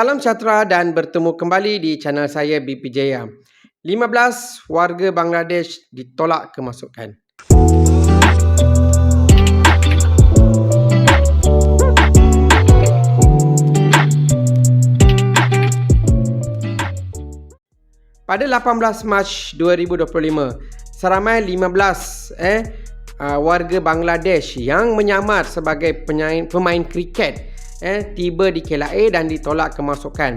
Salam sejahtera dan bertemu kembali di channel saya BP Jaya. 15 warga Bangladesh ditolak kemasukan. Pada 18 Mac 2025, seramai 15 eh uh, warga Bangladesh yang menyamar sebagai penyain, pemain kriket eh tiba di KLA dan ditolak kemasukan.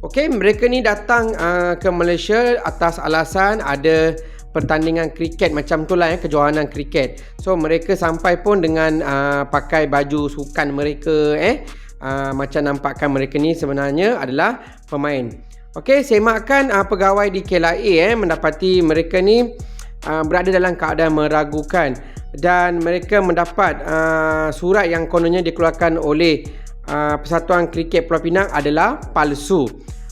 Okey, mereka ni datang uh, ke Malaysia atas alasan ada pertandingan kriket macam tu lah eh, kejohanan kriket. So mereka sampai pun dengan uh, pakai baju sukan mereka eh uh, macam nampakkan mereka ni sebenarnya adalah pemain. Okey, semakkan uh, pegawai di KLA eh mendapati mereka ni uh, berada dalam keadaan meragukan dan mereka mendapat uh, surat yang kononnya dikeluarkan oleh uh, Persatuan Kriket Pulau Pinang adalah palsu.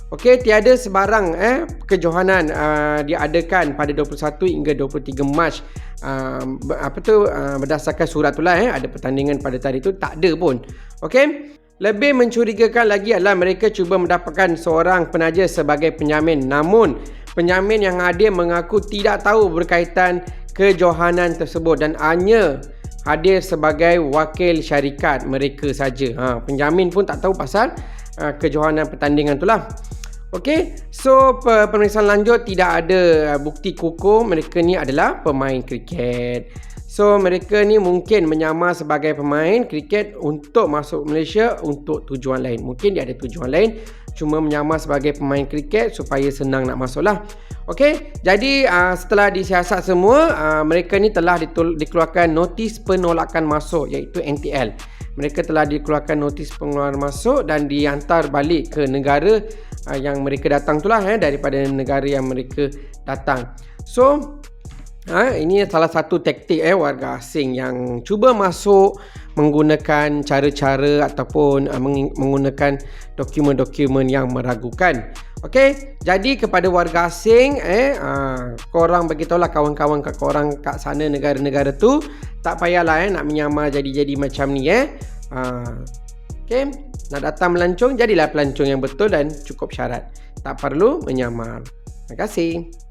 Okey, tiada sebarang eh kejohanan uh, diadakan pada 21 hingga 23 Mac. Uh, apa tu uh, berdasarkan surat tu lah eh ada pertandingan pada hari tu tak ada pun. Okey. Lebih mencurigakan lagi adalah mereka cuba mendapatkan seorang penaja sebagai penyamin. Namun, penyamin yang hadir mengaku tidak tahu berkaitan kejohanan tersebut dan hanya hadir sebagai wakil syarikat mereka saja. Ha, penjamin pun tak tahu pasal uh, kejohanan pertandingan itulah. Okey, so pemeriksaan lanjut tidak ada uh, bukti kukuh mereka ni adalah pemain kriket. So mereka ni mungkin menyamar sebagai pemain kriket untuk masuk Malaysia untuk tujuan lain. Mungkin dia ada tujuan lain cuma menyamar sebagai pemain kriket supaya senang nak masuk lah. Okey, jadi uh, setelah disiasat semua, uh, mereka ni telah dikeluarkan notis penolakan masuk iaitu NTL. Mereka telah dikeluarkan notis pengeluaran masuk dan dihantar balik ke negara uh, yang mereka datang tu lah eh, daripada negara yang mereka datang. So, Ha, ini salah satu taktik eh warga asing yang cuba masuk menggunakan cara-cara ataupun uh, menggunakan dokumen-dokumen yang meragukan. Okey, jadi kepada warga asing eh uh, korang beritahulah kawan-kawan kat korang kat sana negara-negara tu tak payahlah eh nak menyamar jadi-jadi macam ni eh. Uh, Okey, nak datang melancong jadilah pelancong yang betul dan cukup syarat. Tak perlu menyamar. Terima kasih.